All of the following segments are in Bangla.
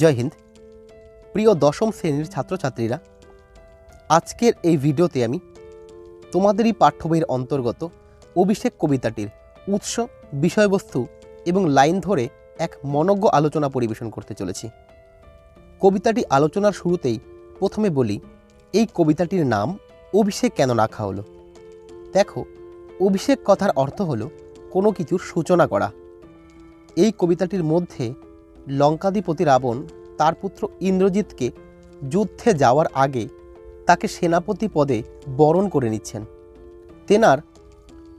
জয় হিন্দ। প্রিয় দশম শ্রেণির ছাত্রছাত্রীরা, আজকের এই ভিডিওতে আমি তোমাদেরই পাঠ্য বইয়ের অন্তর্গত অভিষেক কবিতাটির উৎস, বিষয়বস্তু এবং লাইন ধরে এক মনজ্ঞ আলোচনা পরিবেশন করতে চলেছি। কবিতাটি আলোচনার শুরুতেই প্রথমে বলি, এই কবিতাটির নাম অভিষেক কেন রাখা হলো? দেখো, অভিষেক কথার অর্থ হলো কোনো কিছুর সূচনা করা। এই কবিতাটির মধ্যে লঙ্কাধিপতি রাবণ তার পুত্র ইন্দ্রজিৎকে যুদ্ধে যাওয়ার আগে তাকে সেনাপতি পদে বরণ করে নিচ্ছেন। তেনার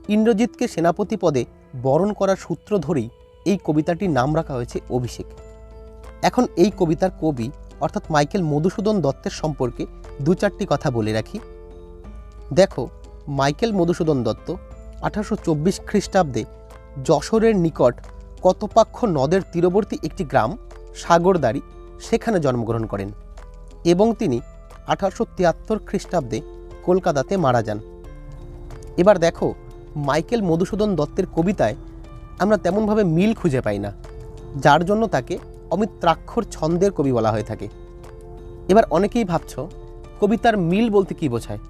ইন্দ্রজিৎকে সেনাপতি পদে বরণ করার সূত্র ধরেই এই কবিতাটির নাম রাখা হয়েছে অভিষেক। এখন এই কবিতার কবি অর্থাৎ মাইকেল মধুসূদন দত্তের সম্পর্কে দু চারটি কথা বলে রাখি। দেখো, মাইকেল মধুসূদন দত্ত আঠারোশো চব্বিশ খ্রিস্টাব্দে যশোরের নিকট কতপাক্ষ নদের তীরবর্তী একটি গ্রাম সাগরদারি সেখানে জন্মগ্রহণ করেন এবং তিনি আঠারোশো তিয়াত্তর খ্রিস্টাব্দে কলকাতাতে মারা যান। এবার দেখো, মাইকেল মধুসূদন দত্তের কবিতায় আমরা তেমনভাবে মিল খুঁজে পাই না, যার জন্য তাকে অমিত্রাক্ষর ছন্দের কবি বলা হয়ে থাকে। এবার অনেকেই ভাবছ, কবিতার মিল বলতে কী বোঝায়?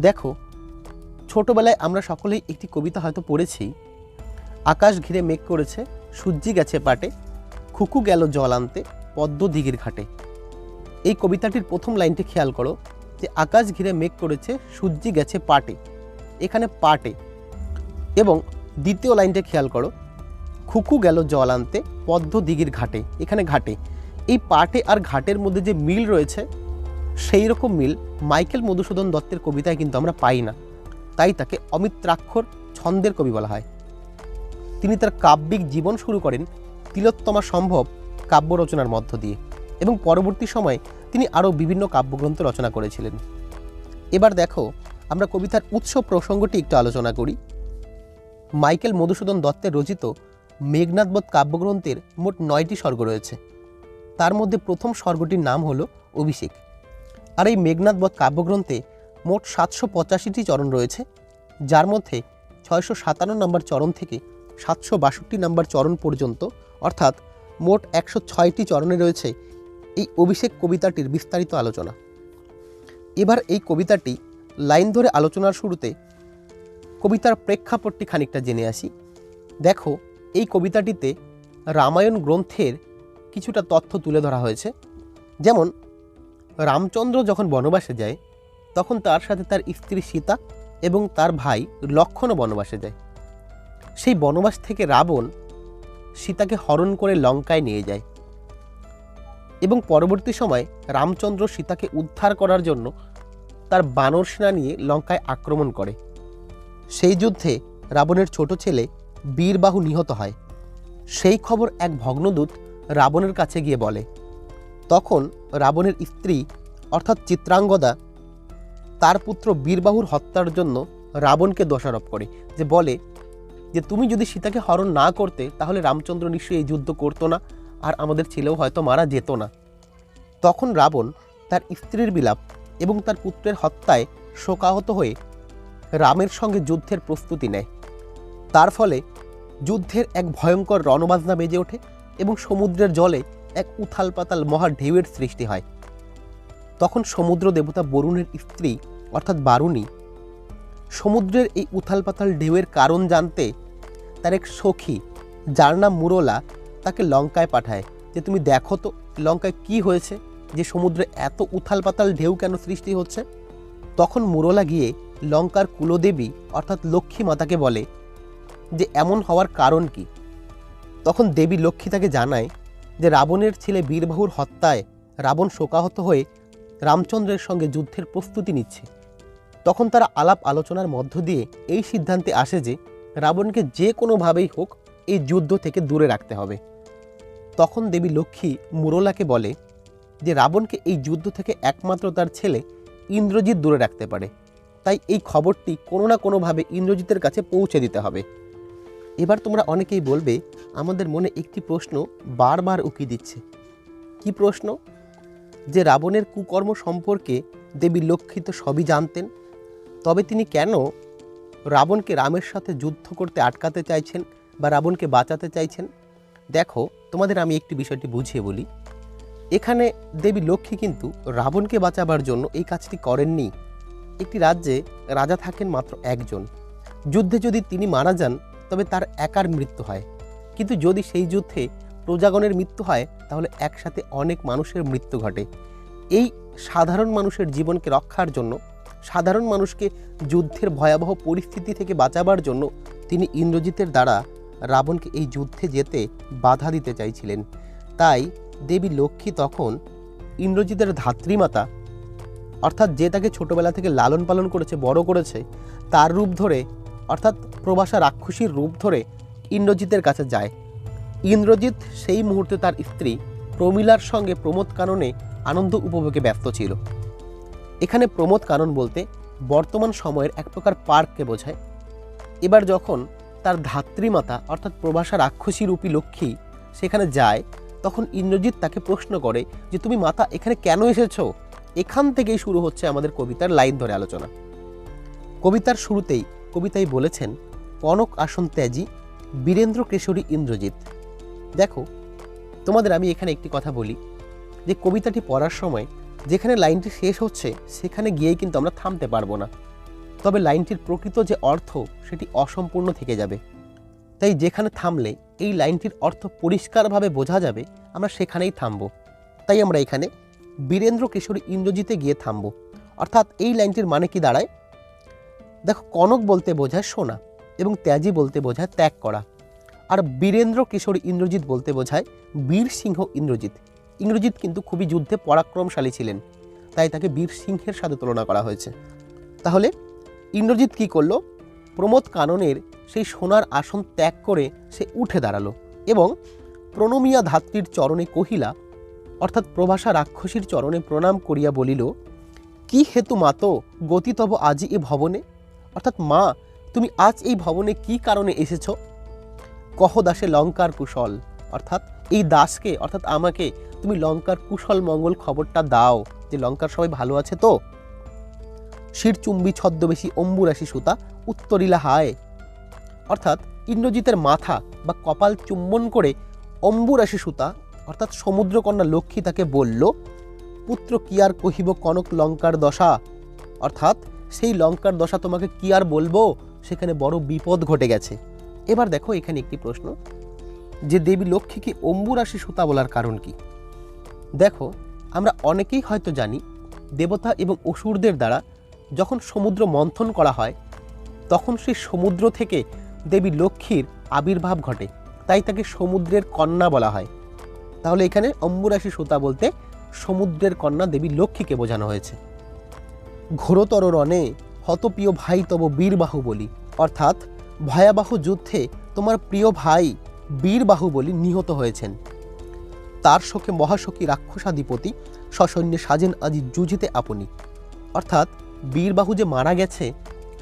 দেখো, ছোটবেলায় আমরা সকলেই একটি কবিতা হয়তো পড়েছি আকাশ ঘিরে মেঘ করেছে, সূর্যি গেছে পাটে, খুকু গেল জল আনতে, পদ্ম দিঘির ঘাটে। এই কবিতাটির প্রথম লাইনটি খেয়াল করো যে আকাশ ঘিরে মেঘ করেছে, সূর্যি গেছে পাটে, এখানে পাটে। এবং দ্বিতীয় লাইনটা খেয়াল করো, খুকু গেল জল আনতে, পদ্ম দিঘির ঘাটে, এখানে ঘাটে। এই পাটে আর ঘাটের মধ্যে যে মিল রয়েছে সেই রকম মিল মাইকেল মধুসূদন দত্তের কবিতায় কিন্তু আমরা পাই না। তাই তাকে অমিত্রাক্ষর ছন্দের কবি বলা হয়। তিনি তার কাব্যিক জীবন শুরু করেন তিলোত্তমা সম্ভব কাব্য রচনার মধ্য দিয়ে এবং পরবর্তী সময়ে তিনি আরও বিভিন্ন কাব্যগ্রন্থ রচনা করেছিলেন। এবার দেখো, আমরা কবিতার উৎস প্রসঙ্গটি একটু আলোচনা করি। মাইকেল মধুসূদন দত্তের রচিত মেঘনাথবোধ কাব্যগ্রন্থের মোট নয়টি স্বর্গ রয়েছে। তার মধ্যে প্রথম স্বর্গটির নাম হলো অভিষেক। আর এই মেঘনাথবোধ কাব্যগ্রন্থে মোট সাতশো পঁচাশিটি চরণ রয়েছে, যার মধ্যে ছয়শো সাতান্ন নম্বর চরণ থেকে সাতশো বাষট্টি নম্বর চরণ পর্যন্ত, অর্থাৎ মোট একশো ছয়টি চরণে রয়েছে এই অভিষেক কবিতাটির বিস্তারিত আলোচনা। এবার এই কবিতাটি লাইন ধরে আলোচনার শুরুতে কবিতার প্রেক্ষাপটটি খানিকটা জেনে আসি। দেখো, এই কবিতাটিতে রামায়ণ গ্রন্থের কিছুটা তথ্য তুলে ধরা হয়েছে। যেমন, রামচন্দ্র যখন বনবাসে যায়, তখন তার সাথে তার স্ত্রী সীতা এবং তার ভাই লক্ষণও বনবাসে যায়। সেই বনবাস থেকে রাবণ সীতাকে হরণ করে লঙ্কায় নিয়ে যায়। এবং পরবর্তী সময় রামচন্দ্র সীতাকে উদ্ধার করার জন্য তার বানর সেনা নিয়ে লঙ্কায় আক্রমণ করে। সেই যুদ্ধে রাবণের ছোট ছেলে বীরবাহু নিহত হয়। সেই খবর এক ভগ্নদূত রাবণের কাছে গিয়ে বলে। তখন রাবণের স্ত্রী অর্থাৎ চিত্রাঙ্গদা তার পুত্র বীরবাহুর হত্যার জন্য রাবণকে দোষারোপ করে। যে বলে যে তুমি যদি সীতাকে হরণ না করতে, তাহলে রামচন্দ্র নিশ্চয়ই এই যুদ্ধ করতো না, আর আমাদের ছেলেও হয়তো মারা যেত না। তখন রাবণ তার স্ত্রীর বিলাপ এবং তার পুত্রের হত্যায় শোকাহত হয়ে রামের সঙ্গে যুদ্ধের প্রস্তুতি নেয়। তার ফলে যুদ্ধের এক ভয়ঙ্কর রণবাজনা বেজে ওঠে এবং সমুদ্রের জলে এক উথাল পাতাল মহা ঢেউয়ের সৃষ্টি হয়। তখন সমুদ্র দেবতা বরুণের স্ত্রী, অর্থাৎ বারুণী, সমুদ্রের এই উথাল পাতাল ঢেউয়ের কারণ জানতে তার এক সখী, যার নাম মুরলা, তাকে লঙ্কায় পাঠায়। যে তুমি দেখো তো লঙ্কায় কি হয়েছে, যে সমুদ্রে এত উথাল পাতাল ঢেউ কেন সৃষ্টি হচ্ছে? তখন মুরলা গিয়ে লঙ্কার কুলদেবী, অর্থাৎ লক্ষ্মী মাতাকে বলে, যে এমন হওয়ার কারণ কি? তখন দেবী লক্ষ্মী তাকে জানায়, যে রাবণের ছেলে বীরবাহুর হত্যায় রাবণ শোকাহত হয়ে রামচন্দ্রের সঙ্গে যুদ্ধের প্রস্তুতি নিচ্ছে। তখন তারা আলাপ আলোচনার মধ্য দিয়ে এই সিদ্ধান্তে আসে যে রাবণকে যে কোনোভাবেই হোক এই যুদ্ধ থেকে দূরে রাখতে হবে। তখন দেবী লক্ষ্মী মুরলাকে বলে যে, রাবণকে এই যুদ্ধ থেকে একমাত্র তার ছেলে ইন্দ্রজিৎ দূরে রাখতে পারে। তাই এই খবরটি কোনো না কোনোভাবে ইন্দ্রজিতের কাছে পৌঁছে দিতে হবে। এবার তোমরা অনেকেই বলবে, আমাদের মনে একটি প্রশ্ন বারবার উকি দিচ্ছে। কি প্রশ্ন? যে, রাবণের কুকর্ম সম্পর্কে দেবী লক্ষ্মী তো সবই জানতেন। তবে তিনি কেন রাবণকে রামের সাথে যুদ্ধ করতে আটকাতে চাইছেন বা রাবণকে বাঁচাতে চাইছেন? দেখো, তোমাদের আমি একটি বিষয়টি বুঝিয়ে বলি। এখানে দেবী লক্ষ্মী কিন্তু রাবণকে বাঁচাবার জন্য এই কাজটি করেননি। একটি রাজ্যে রাজা থাকেন মাত্র একজন। যুদ্ধে যদি তিনি মারা যান, তবে তার একার মৃত্যু হয়। কিন্তু যদি সেই যুদ্ধে প্রজাগণের মৃত্যু হয়, তাহলে একসাথে অনেক মানুষের মৃত্যু ঘটে। এই সাধারণ মানুষের জীবনকে রক্ষার জন্য সাধারণ মানুষকে যুদ্ধের ভয়াবহ পরিস্থিতি থেকে বাঁচাবার জন্য তিনি ইন্দ্রজিতের দ্বারা রাবণকে এই যুদ্ধে যেতে বাধা দিতে চাইছিলেন। তাই দেবী লক্ষ্মী তখন ইন্দ্রজিতের ধাত্রীমাতা, অর্থাৎ যে তাকে ছোটবেলা থেকে লালন পালন করেছে, বড় করেছে, তার রূপ ধরে, অর্থাৎ প্রবাসা রাক্ষসীর রূপ ধরে ইন্দ্রজিতের কাছে যায়। ইন্দ্রজিৎ সেই মুহূর্তে তার স্ত্রী প্রমিলার সঙ্গে প্রমোদ কাননে আনন্দ উপভোগে ব্যস্ত ছিল। এখানে প্রমোদ কানন বলতে বর্তমান সময়ের এক প্রকার পার্ককে বোঝায়। এবার যখন তার ধাত্রীমাতা, অর্থাৎ প্রভাষা রাক্ষসী রূপী লক্ষ্মী সেখানে যায়, তখন ইন্দ্রজিৎ তাকে প্রশ্ন করে যে, তুমি মাতা, এখানে কেন এসেছ? এখান থেকেই শুরু হচ্ছে আমাদের কবিতার লাইন ধরে আলোচনা। কবিতার শুরুতেই কবিতায় বলেছেন, কনক আসন ত্যাজি, বীরেন্দ্র কেশরী ইন্দ্রজিৎ। দেখো, তোমাদের আমি এখানে একটি কথা বলি যে, কবিতাটি পড়ার সময় যেখানে লাইনটি শেষ হচ্ছে, সেখানে গিয়েই কিন্তু আমরা থামতে পারব না। তবে লাইনটির প্রকৃত যে অর্থ, সেটি অসম্পূর্ণ থেকে যাবে। তাই যেখানে থামলে এই লাইনটির অর্থ পরিষ্কারভাবে বোঝা যাবে, আমরা সেখানেই থামব। তাই আমরা এখানে বীরেন্দ্র কিশোরী ইন্দ্রজিতে গিয়ে থামব। অর্থাৎ এই লাইনটির মানে কি দাঁড়ায়? দেখো, কনক বলতে বোঝায় সোনা এবং ত্যাজি বলতে বোঝায় ত্যাগ করা। আর বীরেন্দ্র কিশোরী ইন্দ্রজিৎ বলতে বোঝায় বীর সিংহ ইন্দ্রজিৎ। ইন্দ্রজিৎ কিন্তু খুবই যুদ্ধে পরাক্রমশালী ছিলেন, তাই তাকে বীর সিংহের সাথে তুলনা করা হয়েছে। তাহলে ইন্দ্রজিৎ কি করল? প্রমোদ কাননের সেই সোনার আসন ত্যাগ করে সে উঠে দাঁড়াল এবং প্রণমিয়া ধাত্রীর চরণে কহিলা, অর্থাৎ প্রভাষা রাক্ষসীর চরণে প্রণাম করিয়া বলিল, কি হেতু মাত গতি তব আজি এ ভবনে? অর্থাৎ মা, তুমি আজ এই ভবনে কি কারণে এসেছ? কহ দাসে লঙ্কার কুশল, অর্থাৎ এই দাসকে, অর্থাৎ আমাকে তুমি লঙ্কার কুশল মঙ্গল খবরটা দাও যে লঙ্কার সবাই ভালো আছে তো? শিরচুম্বি ছদ্মবেশী অম্বুরাশি সুতা উত্তরিলা হায়। অর্থাৎ ইন্দ্রজিতের মাথা বা কপাল চুম্বন করে অম্বুরাশি সুতা, অর্থাৎ সমুদ্রকন্যা লক্ষ্মী তাকে বলল, পুত্র, কি আর কহিব কনক লঙ্কার দশা? অর্থাৎ সেই লঙ্কার দশা তোমাকে কি আর বলব? সেখানে বড় বিপদ ঘটে গেছে। এবার দেখো এখানে একটি প্রশ্ন, যে দেবী লক্ষ্মীকে অম্বুরাশি সুতা বলার কারণ কি? দেখো, আমরা অনেকেই হয়তো জানি, দেবতা এবং অসুরদের দ্বারা যখন সমুদ্র মন্থন করা হয়, তখন সেই সমুদ্র থেকে দেবী লক্ষ্মীর আবির্ভাব ঘটে, তাই তাকে সমুদ্রের কন্যা বলা হয়। তাহলে এখানে অম্বুরাশি সুতা বলতে সমুদ্রের কন্যা দেবী লক্ষ্মীকে বোঝানো হয়েছে। ঘোরতর রণে হতপ্রিয় ভাই তব বীরবাহু বলি, অর্থাৎ ভয়াবহ যুদ্ধে তোমার প্রিয় ভাই বীরবাহু বলি নিহত হয়েছেন। তার শোকে মহাশোকী রাক্ষসাধিপতি সসৈন্যে সাজেন আজি যুজিতে আপনি। অর্থাৎ বীরবাহু যে মারা গেছে,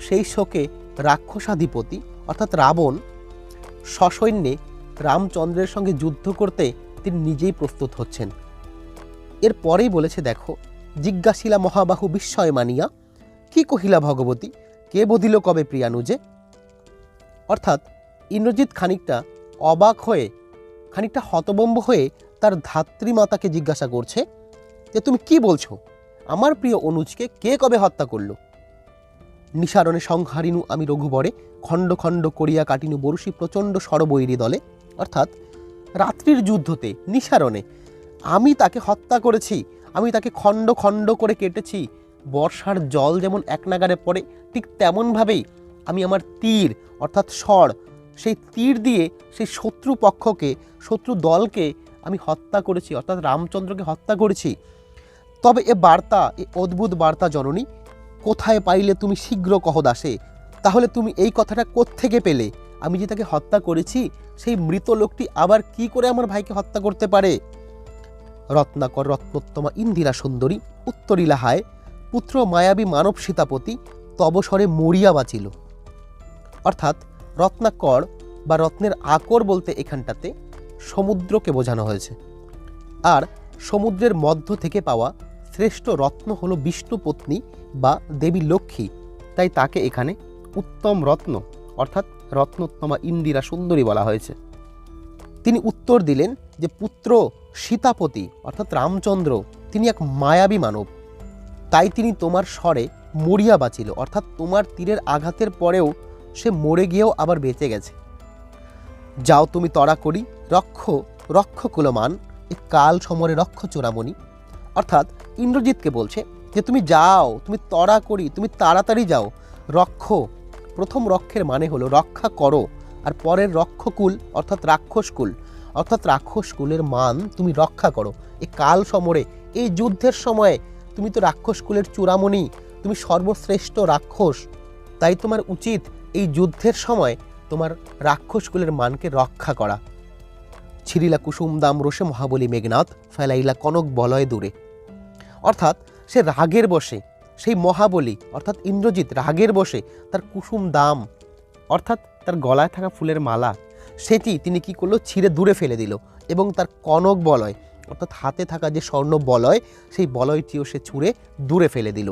সেই শোকে রাক্ষসাধিপতি, অর্থাৎ রাবণ সসৈন্যে রামচন্দ্রের সঙ্গে যুদ্ধ করতে তিনি নিজেই প্রস্তুত হচ্ছেন। এর পরেই বলেছে, দেখো, জিজ্ঞাসিলা মহাবাহু বিস্ময় মানিয়া, কি কহিলা ভগবতী, কে বধিল কবে প্রিয়ানুজে? অর্থাৎ ইন্দ্রজিৎ খানিকটা অবাক হয়ে, খানিকটা হতবম্ব হয়ে তার ধাত্রীমাতাকে জিজ্ঞাসা করছে যে, তুমি কি বলছো? আমার প্রিয় অনুজকে কে কবে হত্যা করল? নিসারণে সংহারিনু আমি রঘুবরে খণ্ড খণ্ড করিয়া কাটিনু বরুষি প্রচণ্ড সরবৈরী দলে। অর্থাৎ রাত্রির যুদ্ধতে নিসারণে, আমি তাকে হত্যা করেছি, আমি তাকে খণ্ড খণ্ড করে কেটেছি। বর্ষার জল যেমন এক নাগারে পড়ে, ঠিক তেমনভাবেই আমি আমার তীর, অর্থাৎ স্বর, সেই তীর দিয়ে সেই শত্রু পক্ষকে শত্রু দলকে আমি হত্যা করেছি, অর্থাৎ রামচন্দ্রকে হত্যা করেছি। তবে এ বার্তা, এ অদ্ভুত বার্তা জননী, কোথায় পাইলে তুমি শীঘ্র কহ দাসে? তাহলে তুমি এই কথাটা কোত্থেকে পেলে? আমি যে তাকে হত্যা করেছি, সেই মৃত লোকটি আবার কি করে আমার ভাইকে হত্যা করতে পারে? রত্নাকর রত্নোত্তমা ইন্দিরা সুন্দরী উত্তরিলা হায় পুত্র মায়াবী মানব সীতাপতি, তবসরে মরিয়া বাঁচিল। অর্থাৎ রত্নাকর বা রত্নের আকর বলতে এখানটাতে সমুদ্রকে বোঝানো হয়েছে। আর সমুদ্রের মধ্য থেকে পাওয়া শ্রেষ্ঠ রত্ন হল বিষ্ণু পত্নী বা দেবী লক্ষ্মী। তাই তাকে এখানে উত্তম রত্ন অর্থাৎ রত্নোত্তমা ইন্দিরা সুন্দরী বলা হয়েছে। তিনি উত্তর দিলেন যে পুত্র সীতাপতি অর্থাৎ রামচন্দ্র, তিনি এক মায়াবী মানব। তাই তিনি তোমার স্বরে মরিয়া বাঁচিল, অর্থাৎ তোমার তীরের আঘাতের পরেও সে মরে গিয়েও আবার বেঁচে গেছে। যাও তুমি তড়া করি, রক্ষ রক্ষ কুলমান এ কাল সমরে রক্ষ চূড়ামণি অর্থাৎ ইন্দ্রজিৎকে বলছে যে তুমি যাও, তুমি তড়া করি, তুমি তাড়াতাড়ি যাও। রক্ষ, প্রথম রক্ষের মানে হলো রক্ষা করো, আর পরের রক্ষকুল অর্থাৎ রাক্ষসকুল অর্থাৎ রাক্ষসকুলের মান তুমি রক্ষা করো। এই কাল সমরে, এই যুদ্ধের সময়ে তুমি তো রাক্ষসকুলের চূড়ামণি, তুমি সর্বশ্রেষ্ঠ রাক্ষস। তাই তোমার উচিত এই যুদ্ধের সময় তোমার রাক্ষসকুলের মানকে রক্ষা করা। ছিরিলা কুসুম দাম রোষে মহাবলী মেঘনাথ, ফেলাইলা কনক বলয় দূরে। অর্থাৎ সে রাগের বসে সেই মহাবলী, অর্থাৎ ইন্দ্রজিৎ রাগের বসে তার কুসুম দাম, অর্থাৎ তার গলায় থাকা ফুলের মালা, সেটি তিনি কি করল? ছিঁড়ে দূরে ফেলে দিল এবং তার কনক বলয়, অর্থাৎ হাতে থাকা যে স্বর্ণ বলয়, সেই বলয়টিও সে ছুঁড়ে দূরে ফেলে দিল।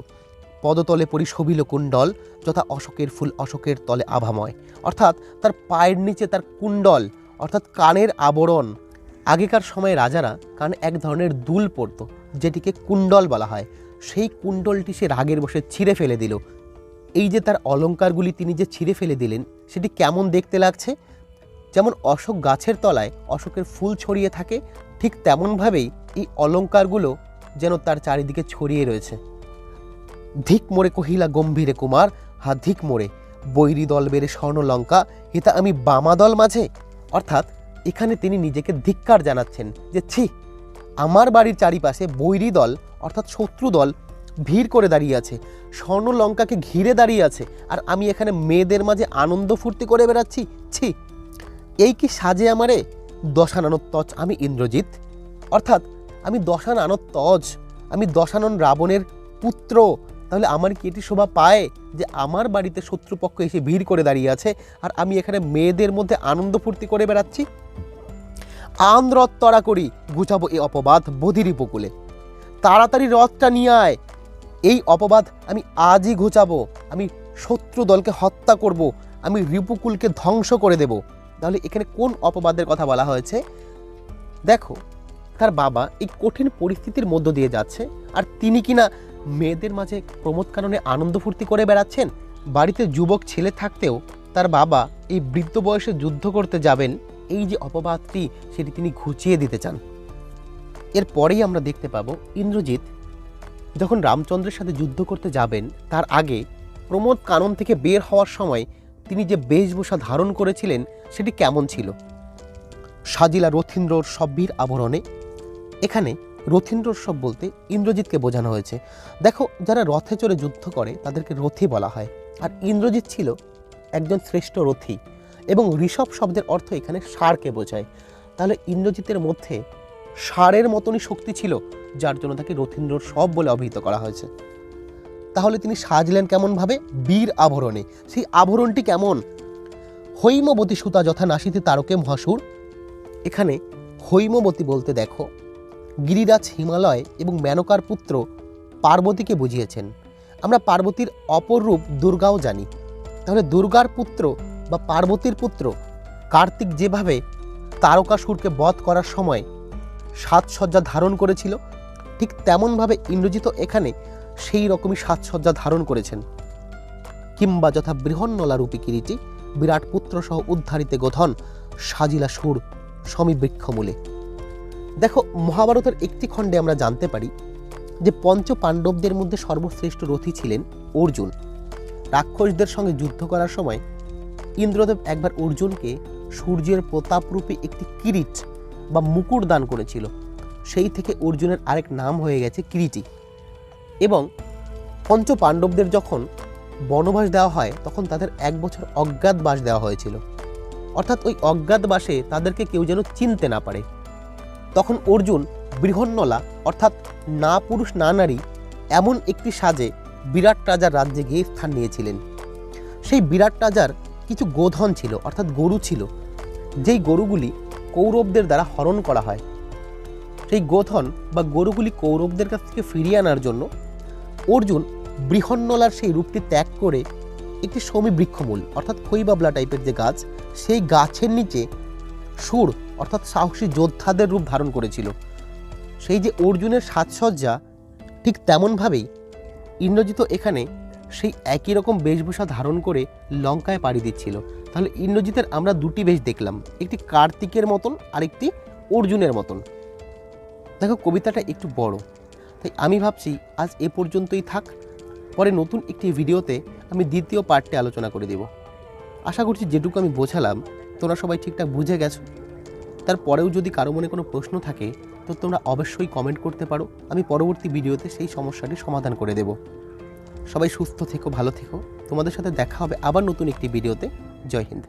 পদতলে পরি শোভিল কুণ্ডল, যথা অশোকের ফুল অশোকের তলে আভাময়। অর্থাৎ তার পায়ের নিচে তার কুণ্ডল, অর্থাৎ কানের আবরণ। আগেকার সময়ে রাজারা কানে এক ধরনের দুল পরত, যেটিকে কুণ্ডল বলা হয়। সেই কুণ্ডলটি সে রাগের বসে ছিঁড়ে ফেলে দিল। এই যে তার অলঙ্কারগুলি তিনি যে ছিঁড়ে ফেলে দিলেন, সেটি কেমন দেখতে লাগছে? যেমন অশোক গাছের তলায় অশোকের ফুল ছড়িয়ে থাকে, ঠিক তেমনভাবেই এই অলঙ্কারগুলো যেন তার চারিদিকে ছড়িয়ে রয়েছে। ধিক মোড়ে কহিলা, গম্ভীরে কুমার, হা ধিক মোড়ে বৈরী দল বেড়ে স্বর্ণলঙ্কা হিতা আমি বামা দল মাঝে? অর্থাৎ এখানে তিনি নিজেকে ধিক্কার জানাচ্ছেন যে, ছি, আমার বাড়ির চারিপাশে বৈরী দল, অর্থাৎ শত্রু দল, ভিড় করে দাঁড়িয়ে আছে। স্বর্ণলঙ্কাকে ঘিরে দাঁড়িয়ে আছে, আর আমি এখানে মেয়েদের মাঝে আনন্দ ফুর্তি করে বেড়াচ্ছি। ছি, এই কি সাজে আমারে? দশানানোর তজ আমি ইন্দ্রজিৎ। অর্থাৎ আমি দশানানোর তজ, আমি দশানন রাবণের পুত্র তাহলে আমার কি এটি শোভা পায় যে আমার বাড়িতে শত্রুপক্ষ এসে ভিড় করে দাঁড়িয়ে আছে আর আমি এখানে মেয়েদের মধ্যে আনন্দ ফুর্তি করে বেড়াচ্ছি? আন রথ তরা করি, গুছাবো এই অপবাদ বধির উপকূলে তাড়াতাড়ি রথটা নিয়ে আয়। এই অপবাদ আমি আজই ঘুচাবো। আমি শত্রু দলকে হত্যা করব। আমি রিপুকুলকে ধ্বংস করে দেব। তাহলে এখানে কোন অপবাদের কথা বলা হয়েছে? দেখো, তার বাবা এই কঠিন পরিস্থিতির মধ্য দিয়ে যাচ্ছে আর তিনি কিনা মেয়েদের মাঝে প্রমোদ কারণে আনন্দ ফুর্তি করে বেড়াচ্ছেন। বাড়িতে যুবক ছেলে থাকতেও তার বাবা এই বৃদ্ধ বয়সে যুদ্ধ করতে যাবেন, এই যে অপবাদটি সেটি তিনি ঘুচিয়ে দিতে চান। এরপরেই আমরা দেখতে পাবো ইন্দ্রজিৎ যখন রামচন্দ্রের সাথে যুদ্ধ করতে যাবেন, তার আগে প্রমোদ কানন থেকে বের হওয়ার সময় তিনি যে বেশভূষা ধারণ করেছিলেন সেটি কেমন ছিল? সাজিলা রথীন্দ্রর সব্বীর আবরণে। এখানে রথীন্দ্রোৎসব বলতে ইন্দ্রজিৎকে বোঝানো হয়েছে। দেখো, যারা রথে চড়ে যুদ্ধ করে, তাদেরকে রথী বলা হয়। আর ইন্দ্রজিৎ ছিল একজন শ্রেষ্ঠ রথী এবং ঋষভ শব্দের অর্থ এখানে ষাঁড়কে বোঝায়। তাহলে ইন্দ্রজিতের মধ্যে ষাঁড়ের মতনই শক্তি ছিল, যার জন্য তাকে রথীন্দ্রর সব বলে অভিহিত করা হয়েছে। তাহলে তিনি সাজলেন কেমনভাবে বীর আভরণে। সেই আভরণটি কেমন? হৈমবতী সুতা যথা নাসিতে তারকে মহাসুর এখানে হৈমবতী বলতে দেখো গিরিরাজ হিমালয় এবং মেনকার পুত্র পার্বতীকে বুঝিয়েছেন। আমরা পার্বতীর অপর রূপ দুর্গাও জানি। তাহলে দুর্গার পুত্র বা পার্বতীর পুত্র কার্তিক যেভাবে তারকাসুরকে বধ করার সময় সাজসজ্জা ধারণ করেছিল, ঠিক তেমনভাবে ইন্দ্রজিৎ এখানে সেই রকমই সাজসজ্জা ধারণ করেছেন। কিংবা যথা বৃহন্নলা রূপী কিরিটি, বিরাট পুত্র সহ উদ্ধারিতে গোধন, সাজিলা সুর, সমীবৃক্ষমূলে। দেখো, মহাভারতের একটি খণ্ডে আমরা জানতে পারি যে পঞ্চ পাণ্ডবদের মধ্যে সর্বশ্রেষ্ঠ রথী ছিলেন অর্জুন। রাক্ষসদের সঙ্গে যুদ্ধ করার সময় ইন্দ্রদেব একবার অর্জুনকে সূর্যের প্রতাপরূপী একটি কিরিট বা মুকুট দান করেছিল। সেই থেকে অর্জুনের আরেক নাম হয়ে গেছে কিরিটি। এবং পঞ্চ পাণ্ডবদের যখন বনবাস দেওয়া হয়, তখন তাদের এক বছর অজ্ঞাতবাস দেওয়া হয়েছিল। অর্থাৎ ওই অজ্ঞাতবাসে তাদেরকে কেউ যেন চিনতে না পারে। তখন অর্জুন বৃহন্নলা, অর্থাৎ না পুরুষ, না নারী, এমন একটি সাজে বিরাট রাজার রাজ্যে গিয়ে স্থান নিয়েছিলেন। সেই বিরাট রাজার কিছু গোধন ছিল, অর্থাৎ গরু ছিল, যেই গরুগুলি কৌরবদের দ্বারা হরণ করা হয়। সেই গোধন বা গরুগুলি কৌরবদের কাছ থেকে ফিরিয়ে আনার জন্য অর্জুন বৃহন্নলার সেই রূপটি ত্যাগ করে একটি সমী বৃক্ষমূল অর্থাৎ খৈবাবলা টাইপের যে গাছ, সেই গাছের নিচে সুর, অর্থাৎ সাহসী যোদ্ধাদের রূপ ধারণ করেছিল। সেই যে অর্জুনের সাজসজ্জা, ঠিক তেমনভাবেই ইন্দ্রজিৎ এখানে সেই একই রকম বেশভূষা ধারণ করে লঙ্কায় পাড়ি দিচ্ছিল। তাহলে ইন্দ্রজিতের আমরা দুটি বেশ দেখলাম, একটি কার্তিকের মতন আরেকটি অর্জুনের মতন। দেখো, কবিতাটা একটু বড়, তাই আমি ভাবছি আজ এ পর্যন্তই থাক, পরে নতুন একটি ভিডিওতে আমি দ্বিতীয় পার্টটি আলোচনা করে দেব। আশা করছি যেটুকু আমি বোঝালাম তোমরা সবাই ঠিকঠাক বুঝে গেছো? তারপরেও যদি কারও মনে কোনো প্রশ্ন থাকে, তো তোমরা অবশ্যই কমেন্ট করতে পারো। আমি পরবর্তী ভিডিওতে সেই সমস্যাটি সমাধান করে দেব। সবাই সুস্থ থেকো, ভালো থেকো। তোমাদের সাথে দেখা হবে আবার নতুন একটি ভিডিওতে। জয় হিন্দ।